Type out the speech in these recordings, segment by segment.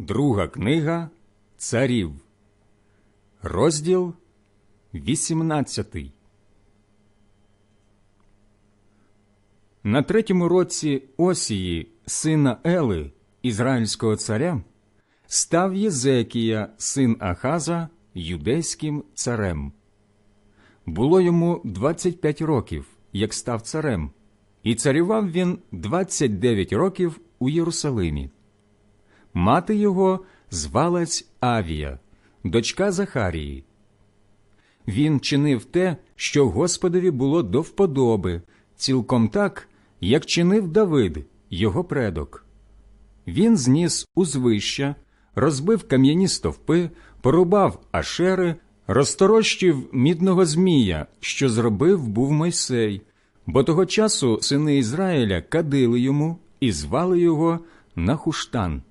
Друга книга Царів, розділ 18. На третьому році Осії, сина Ели, ізраїльського царя, став Єзекія, син Ахаза, юдейським царем. Було йому 25 років, як став царем, і царював він 29 років у Єрусалимі. Мати його звалась Авія, дочка Захарії. Він чинив те, що Господові було до вподоби, цілком так, як чинив Давид, його предок. Він зніс узвища, розбив кам'яні стовпи, порубав ашери, розторощив мідного змія, що зробив був Мойсей, бо того часу сини Ізраїля кадили йому і звали його Нахуштан.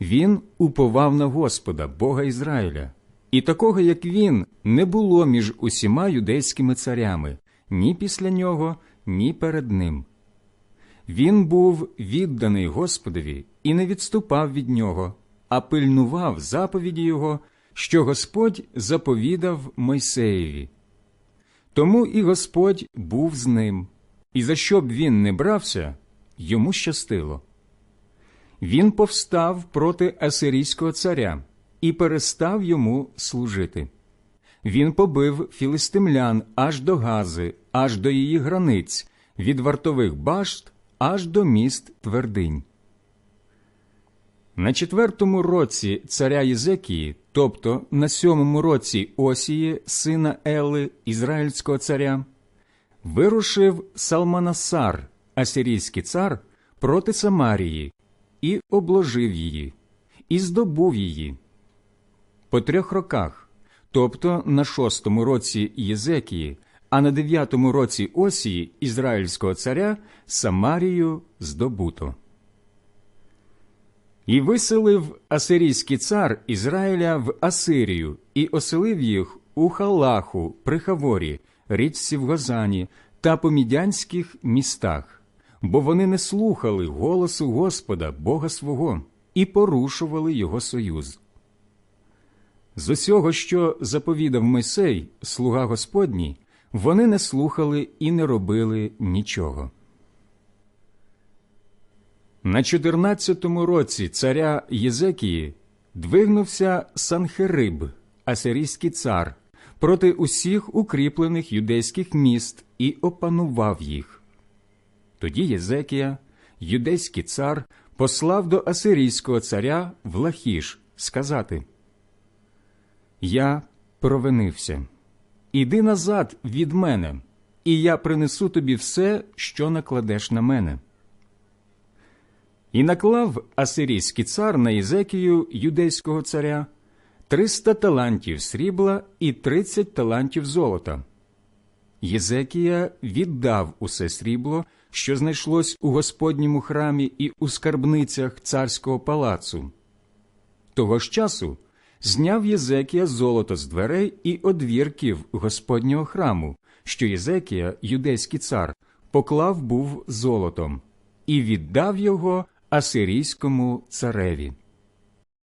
Він уповав на Господа, Бога Ізраїля, і такого, як він, не було між усіма юдейськими царями ні після нього, ні перед ним. Він був відданий Господові і не відступав від нього, а пильнував заповіді його, що Господь заповідав Мойсеєві. Тому і Господь був з ним, і за що б він не брався, йому щастило. Він повстав проти асирійського царя і перестав йому служити. Він побив філистимлян аж до Гази, аж до її границь, від вартових башт аж до міст твердинь. На четвертому році царя Єзекії, тобто на сьомому році Осії, сина Ели, ізраїльського царя, вирушив Салманасар, асирійський цар, проти Самарії, і обложив її, і здобув її. По трьох роках, тобто на шостому році Єзекії, а на дев'ятому році Осії Ізраїльського царя Самарію здобуто. І виселив асирійський цар Ізраїля в Асирію і оселив їх у Халаху при Хаворі, річці в Гозані та по мідянських містах, бо вони не слухали голосу Господа, Бога свого, і порушували його союз. З усього, що заповідав Мойсей, слуга Господній, вони не слухали і не робили нічого. На 14-му році царя Єзекії двигнувся Санхериб, асирійський цар, проти усіх укріплених юдейських міст і опанував їх. Тоді Єзекія, юдейський цар, послав до асирійського царя в сказати Я провинився. Іди назад від мене, і я принесу тобі все, що накладеш на мене. І наклав асирійський цар на Ізекію юдейського царя триста талантів срібла і тридцять талантів золота. Єзекія віддав усе срібло, що знайшлось у Господньому храмі і у скарбницях царського палацу. Того ж часу зняв Єзекія золото з дверей і одвірків Господнього храму, що Єзекія, юдейський цар, поклав був золотом, і віддав його асирійському цареві.